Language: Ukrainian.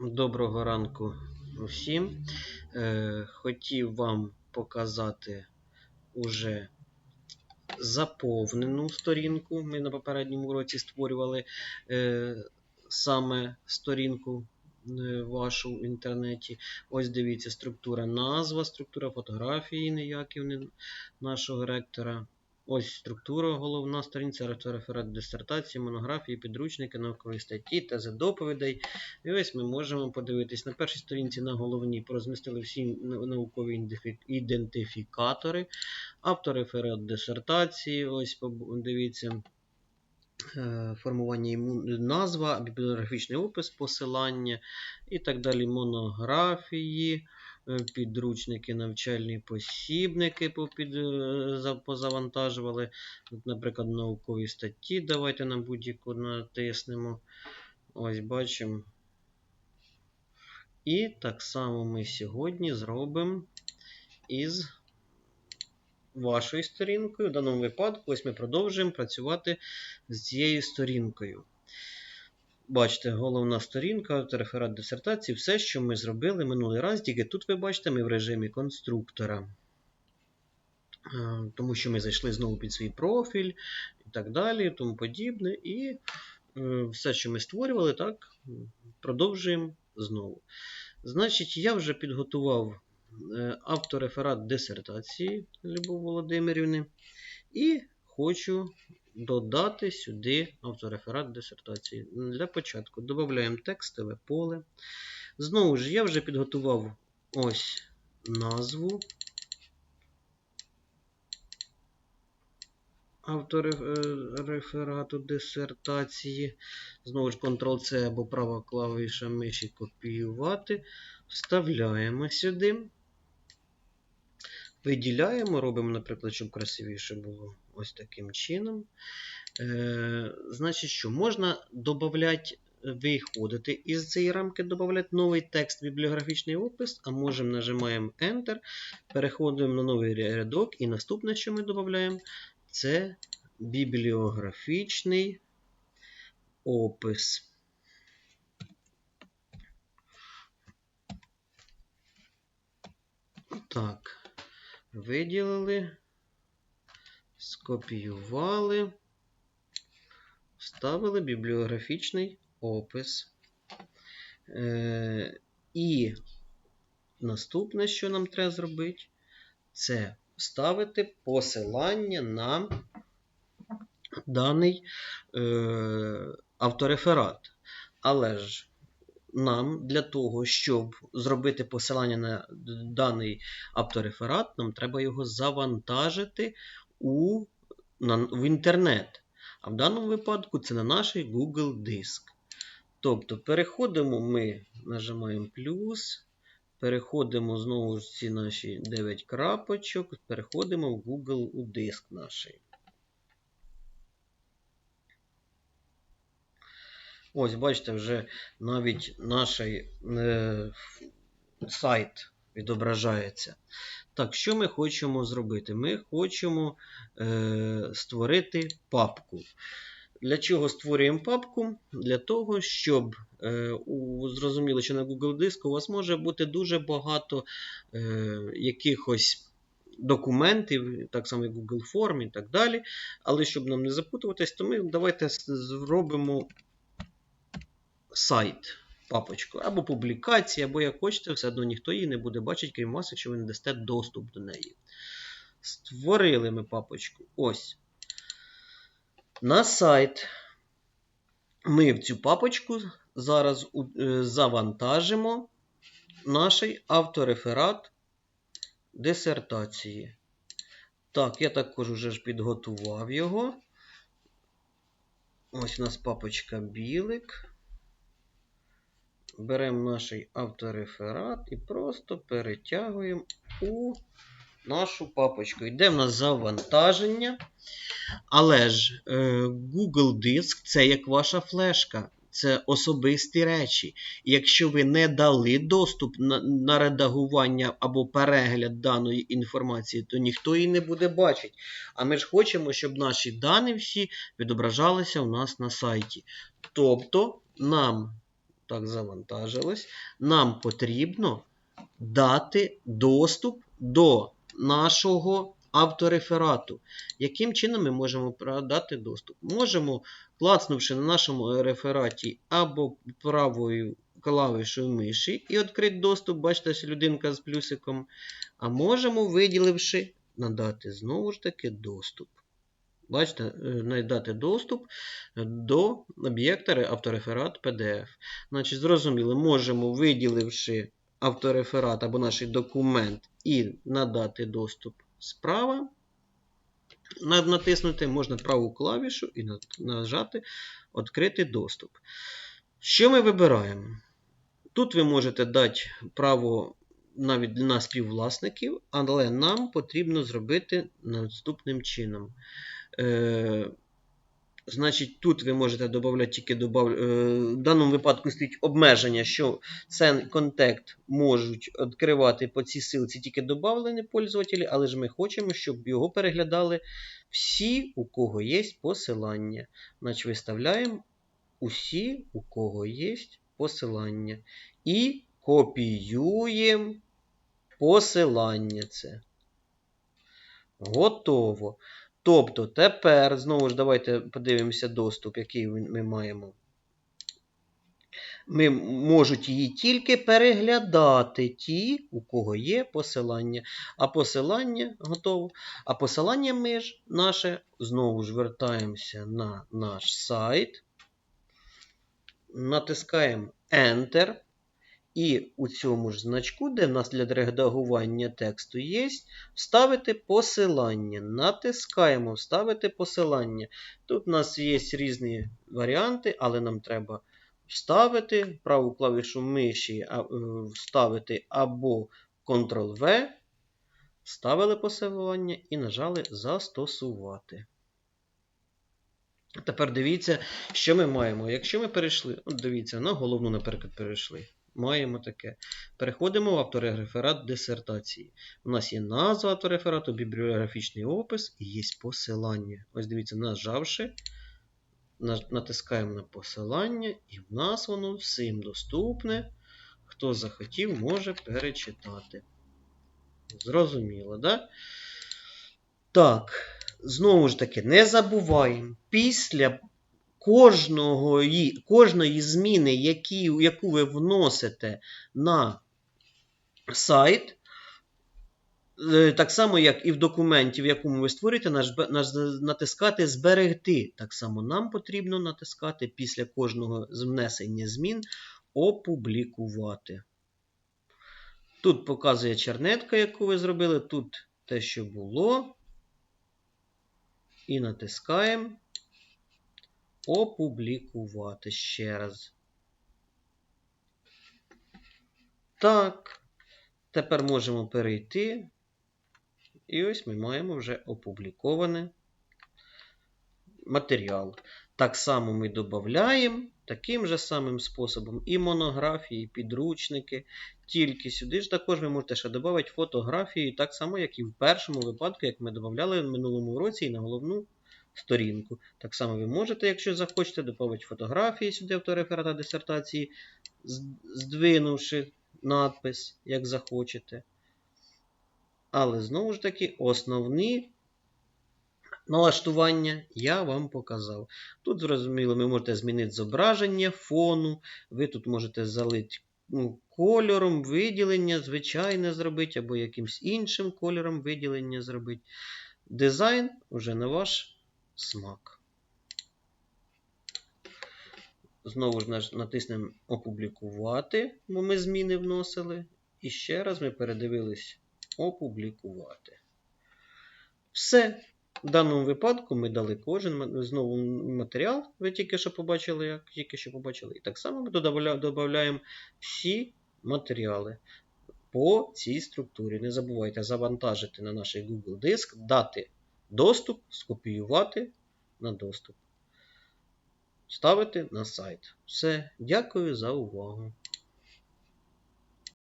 Доброго ранку всім. Е, хотів вам показати уже заповнену сторінку. Ми на попередньому уроці створювали е, саме сторінку е, вашу в інтернеті. Ось дивіться, структура назва, структура фотографії ніякі нашого ректора. Ось структура головна сторінця, реферат дисертації, монографії, підручники, наукові статті, тези доповідей. І ось ми можемо подивитись на першій сторінці на головній розмістили всі наукові ідентифікатори, автор реферат дисертації. Ось дивіться. е, Формування іму- назва, бібліографічний опис, посилання і так далі. Монографії, підручники, навчальні посібники попід, е, позавантажували. Наприклад, наукові статті. Давайте на будь-яку натиснемо. Ось бачимо. І так само ми сьогодні зробимо із вашою сторінкою. В даному випадку, ось ми продовжуємо працювати з цією сторінкою. Бачите, головна сторінка, автореферат дисертації, все, що ми зробили минулий раз, тільки тут ви бачите, ми в режимі конструктора. Е, Тому що ми зайшли знову під свій профіль і так далі, і тому подібне. І е, все, що ми створювали, так, продовжуємо знову. Значить, я вже підготував е, автореферат дисертації Любов Володимирівни. І хочу додати сюди автореферат дисертації. Для початку додаємо текстове поле. Знову ж, я вже підготував ось назву автореферату дисертації. Знову ж Ctrl-C або права клавіша миші копіювати. Вставляємо сюди. Виділяємо, робимо, наприклад, щоб красивіше було ось таким чином. Е, значить, що можна додати, виходити із цієї рамки, додати новий текст, бібліографічний опис, а можемо нажимаємо Enter, переходимо на новий рядок, і наступне, що ми додаємо, це бібліографічний опис. Так, виділили, скопіювали, вставили бібліографічний опис. Е, і наступне, що нам треба зробити, це вставити посилання на даний е, автореферат. Але ж нам для того, щоб зробити посилання на даний автореферат, нам треба його завантажити у, на, в інтернет. А в даному випадку це на наш Google диск. Тобто переходимо ми, нажимаємо плюс, переходимо знову ж ці наші 9 крапочок, переходимо в Google у диск наш. Ось, бачите, вже навіть наш е, сайт відображається. Так, що ми хочемо зробити? Ми хочемо е, створити папку. Для чого створюємо папку? Для того, щоб е, у, зрозуміло, що на Google диску у вас може бути дуже багато е, якихось документів, так само як Google форм і так далі. Але щоб нам не запутуватись, то ми давайте зробимо сайт, папочку, або публікація, або як хочете, все одно ніхто її не буде бачити, крім вас, якщо ви не дасте доступ до неї. Створили ми папочку. Ось. На сайт. Ми в цю папочку зараз е, завантажимо наш автореферат дисертації. Так, я також вже ж підготував його. Ось у нас папочка білик. Беремо наш автореферат і просто перетягуємо у нашу папочку. Йде в нас завантаження. Але ж е, Google Диск це як ваша флешка. Це особисті речі. Якщо ви не дали доступ на, на редагування або перегляд даної інформації, то ніхто її не буде бачити. А ми ж хочемо, щоб наші дані всі відображалися у нас на сайті. Тобто нам Так, завантажилось. Нам потрібно дати доступ до нашого автореферату. Яким чином ми можемо дати доступ? Можемо, клацнувши на нашому рефераті або правою клавішою миші і відкрити доступ, бачите, людинка з плюсиком. А можемо, виділивши, надати знову ж таки доступ. Бачите, е, надати доступ до об'єкта автореферат PDF. Значить, зрозуміло, можемо, виділивши автореферат або наш документ і надати доступ справа. Натиснути можна праву клавішу і нажати Відкрити доступ. Що ми вибираємо? Тут ви можете дати право навіть на співвласників, але нам потрібно зробити наступним чином. Е, Значить, тут ви можете додати тільки добав... е, в даному випадку стоїть обмеження, що цей контекст можуть відкривати по цій силці тільки додавлені пользователі, але ж ми хочемо, щоб його переглядали всі, у кого є посилання. Значить, виставляємо усі, у кого є посилання. І копіюємо посилання це. Готово. Тобто тепер, знову ж давайте подивимося доступ, який ми маємо. Ми можуть її тільки переглядати ті, у кого є посилання. А посилання готово. А посилання ми ж наше знову ж вертаємося на наш сайт. Натискаємо Enter. І у цьому ж значку, де в нас для редагування тексту є, вставити посилання. Натискаємо Вставити посилання. Тут у нас є різні варіанти, але нам треба вставити праву клавішу миші, е, вставити або Ctrl-V. Вставили посилання і нажали Застосувати. Тепер дивіться, що ми маємо. Якщо ми перейшли, от дивіться, на головну, наприклад, перейшли. Маємо таке. Переходимо в автореферат дисертації. У нас є назва автореферату, бібліографічний опис і є посилання. Ось дивіться, нажавши, натискаємо на посилання, і в нас воно всім доступне. Хто захотів, може перечитати. Зрозуміло, да? Так, знову ж таки, не забуваємо, після кожного, кожної зміни, які, яку ви вносите на сайт, е, так само, як і в документі, в якому ви створюєте, натискати Зберегти. Так само нам потрібно натискати після кожного внесення змін Опублікувати. Тут показує чернетка, яку ви зробили, тут те, що було. І натискаємо Опублікувати ще раз. Так. Тепер можемо перейти. І ось ми маємо вже опублікований матеріал. Так само ми додаємо таким же самим способом і монографії, і підручники. Тільки сюди ж також ви можете ще додати фотографії, так само, як і в першому випадку, як ми додавали в минулому році і на головну сторінку. Так само ви можете, якщо захочете, додати фотографії сюди автореферата дисертації, здвинувши надпис, як захочете. Але знову ж таки, основні налаштування я вам показав. Тут, зрозуміло, ви можете змінити зображення фону, ви тут можете залити ну, кольором виділення, звичайне зробити, або якимсь іншим кольором виділення зробити. Дизайн вже на ваш смак. Знову ж натиснемо Опублікувати, бо ми зміни вносили. І ще раз ми передивились Опублікувати. Все. В даному випадку ми дали кожен знову матеріал. Ви тільки що побачили, як тільки що побачили. І так само ми додаємо всі матеріали по цій структурі. Не забувайте завантажити на наш Google диск, дати доступ, скопіювати на доступ. Ставити на сайт. Все. Дякую за увагу.